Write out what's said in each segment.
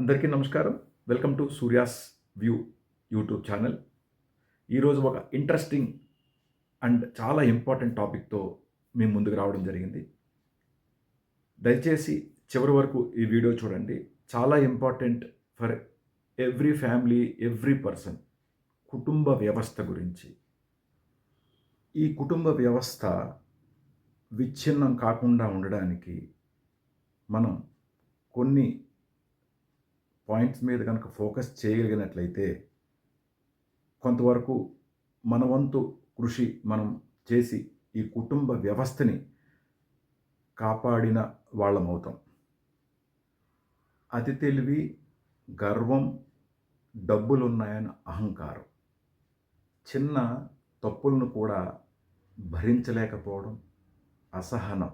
అందరికీ నమస్కారం. Welcome to Surya's view YouTube channel. ఈరోజు ఒక ఇంట్రెస్టింగ్ అండ్ చాలా ఇంపార్టెంట్ టాపిక్తో మేము ముందుకు రావడం జరిగింది. దయచేసి చివరి వరకు ఈ వీడియో చూడండి. చాలా important for every family every person కుటుంబ వ్యవస్థ గురించి. ఈ కుటుంబ వ్యవస్థ విచ్ఛిన్నం కాకుండా ఉండడానికి మనం కొన్ని పాయింట్స్ మీద కనుక ఫోకస్ చేయగలిగినట్లయితే కొంతవరకు మన వంతు కృషి మనం చేసి ఈ కుటుంబ వ్యవస్థని కాపాడిన వాళ్ళమవుతాం అతి తెలివి గర్వం డబ్బులున్నాయని అహంకారం. చిన్న తప్పులను కూడా భరించలేకపోవడం అసహనం.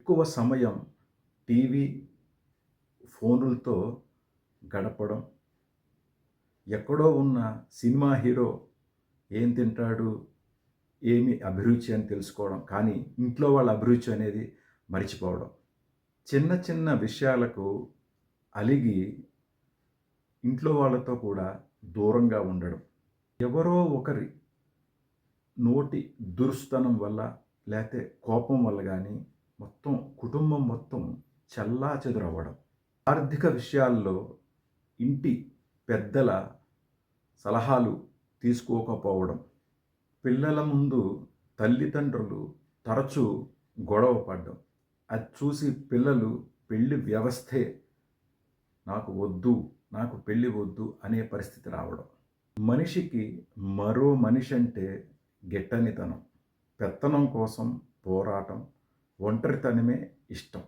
ఎక్కువ సమయం టీవీ ఫోనులతో గడపడం. ఎక్కడో ఉన్న సినిమా హీరో ఏం తింటాడు ఏమి అభిరుచి అని తెలుసుకోవడం కానీ ఇంట్లో వాళ్ళ అభిరుచి అనేది మర్చిపోవడం. చిన్న చిన్న విషయాలకు అలిగి ఇంట్లో వాళ్ళతో కూడా దూరంగా ఉండడం. ఎవరో ఒకరి నోటి దురుస్తనం వల్ల లేకపోతే కోపం వల్ల కానీ మొత్తం కుటుంబం మొత్తం చల్లా చెదురవ్వడం ఆర్థిక విషయాల్లో ఇంటి పెద్దల సలహాలు తీసుకోకపోవడం పిల్లల ముందు తల్లిదండ్రులు తరచూ గొడవ పడ్డం అది చూసి పిల్లలు పెళ్ళి వ్యవస్థే నాకు వద్దు నాకు పెళ్ళి వద్దు అనే పరిస్థితి రావడం. మనిషికి మరో మనిషి అంటే గిట్టనితనం పెత్తనం కోసం పోరాటం ఒంటరితనమే ఇష్టం.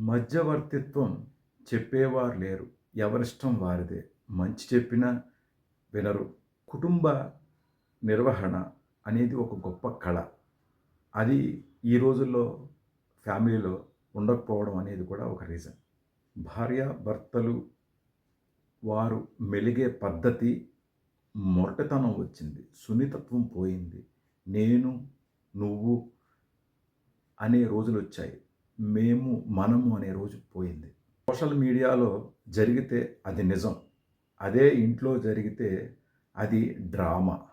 మధ్యవర్తిత్వం చెప్పేవారు లేరు. ఎవరిష్టం వారిదే. మంచి చెప్పినా వినరు. కుటుంబ నిర్వహణ అనేది ఒక గొప్ప కళ. అది ఈ రోజుల్లో ఫ్యామిలీలో ఉండకపోవడం అనేది కూడా ఒక రీజన్. భార్య భర్తలు వారు మెలిగే పద్ధతి మొరటతనం వచ్చింది. సున్నితత్వం పోయింది. నేను నువ్వు అనే రోజులు వచ్చాయి. మేము మనము అనే రోజు పోయింది. సోషల్ మీడియాలో జరిగితే అది నిజం. అదే ఇంట్లో జరిగితే అది డ్రామా.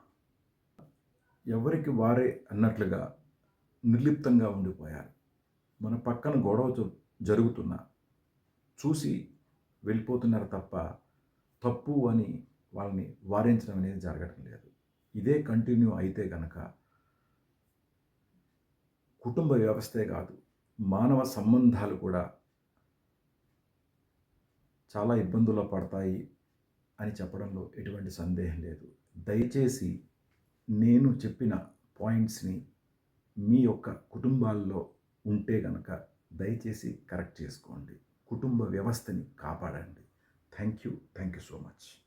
ఎవరికి వారే అన్నట్లుగా నిర్లిప్తంగా ఉండిపోయారు. మన పక్కన గొడవ జరుగుతున్నా చూసి వెళ్ళిపోతున్నారు తప్ప తప్పు అని వాళ్ళని వారించడం అనేది జరగడం లేదు. ఇదే కంటిన్యూ అయితే కనుక కుటుంబ వ్యవస్థే కాదు మానవ సంబంధాలు కూడా చాలా ఇబ్బందులు పడతాయి అని చెప్పడంలో ఎటువంటి సందేహం లేదు. దయచేసి నేను చెప్పిన పాయింట్స్ని మీ యొక్క కుటుంబాల్లో ఉంటే గనక దయచేసి కరెక్ట్ చేసుకోండి. కుటుంబ వ్యవస్థని కాపాడండి. Thank you. Thank you so much.